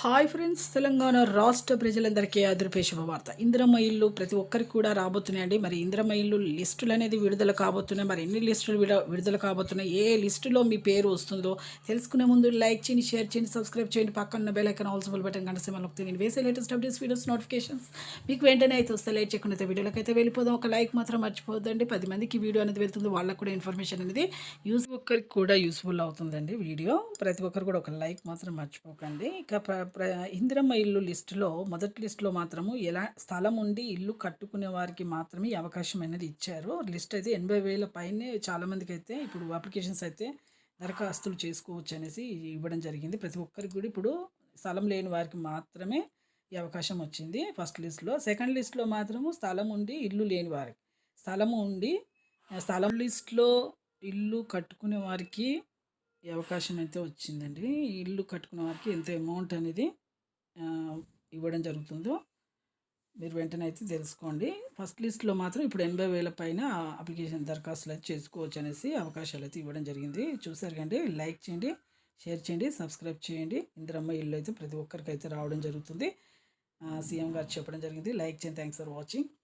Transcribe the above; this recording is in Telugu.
హాయ్ ఫ్రెండ్స్ తెలంగాణ రాష్ట్ర ప్రజలందరికీ అదృపే శుభవార్త. ఇందిరమ్మ ఇల్లు ప్రతి ఒక్కరికి కూడా రాబోతున్నాయండి. మరి ఇందిరమ్మ ఇల్లు లిస్టులు అనేది విడుదల కాబోతున్నాయి. మరి ఎన్ని లిస్టులు విడ విడుదల కాబోతున్నాయి? ఏ లిస్టులో మీ పేరు వస్తుందో తెలుసుకునే ముందు లైక్ చేయండి షేర్ చేయండి సబ్స్క్రైబ్ చేయండి. పక్కన బెల్ ఐకాన్ ఆల్సిబుల్ బటన్ కంటే సింబల్ నేను వేసే లేటెస్ట్ అప్డేట్స్ వీడియోస్ నోటిఫికేషన్స్ మీకు వెంటనే అయితే వస్తే లైట్ చేయకుండా వీడియోలోకి అయితే వెళ్ళిపోదాం. ఒక లైక్ మాత్రం మర్చిపోద్దండి పది మందికి వీడియో అనేది వెళ్తుంది. వాళ్ళకు కూడా ఇన్ఫర్మేషన్ అనేది యూస్ ఒక్కరికి కూడా యూస్ఫుల్ అవుతుందండి వీడియో. ప్రతి ఒక్కరు కూడా ఒక లైక్ మాత్రం మర్చిపోకండి. ఇక ఇందిరమ్మ ఇల్లు లిస్టులో మొదటి లిస్టులో మాత్రము ఎలా స్థలం ఉండి ఇల్లు కట్టుకునే వారికి మాత్రమే అవకాశం అనేది ఇచ్చారు. లిస్ట్ అయితే ఎనభై వేల పైనే చాలామందికి అయితే ఇప్పుడు అప్లికేషన్స్ అయితే దరఖాస్తులు చేసుకోవచ్చు అనేసి ఇవ్వడం జరిగింది. ప్రతి ఒక్కరికి కూడా ఇప్పుడు స్థలం లేని వారికి మాత్రమే ఈ అవకాశం వచ్చింది ఫస్ట్ లిస్ట్లో. సెకండ్ లిస్ట్లో మాత్రము స్థలం ఉండి ఇల్లు లేని వారికి స్థలం ఉండి స్థలం లిస్ట్లో ఇల్లు కట్టుకునే వారికి ఈ అవకాశం అయితే వచ్చిందండి. ఇల్లు కట్టుకున్న వారికి ఎంత అమౌంట్ అనేది ఇవ్వడం జరుగుతుందో మీరు వెంటనే అయితే తెలుసుకోండి. ఫస్ట్ లిస్ట్లో మాత్రం ఇప్పుడు ఎనభై వేల పైన అప్లికేషన్ దరఖాస్తులు అయితే చేసుకోవచ్చు అనేసి అవకాశాలు అయితే ఇవ్వడం జరిగింది. చూసారు కండి లైక్ చేయండి షేర్ చేయండి సబ్స్క్రైబ్ చేయండి. ఇందిరమ్మ ఇల్లు అయితే ప్రతి ఒక్కరికి అయితే రావడం జరుగుతుంది. సీఎం గారు చెప్పడం జరిగింది. లైక్ చేయండి. Thanks for watching.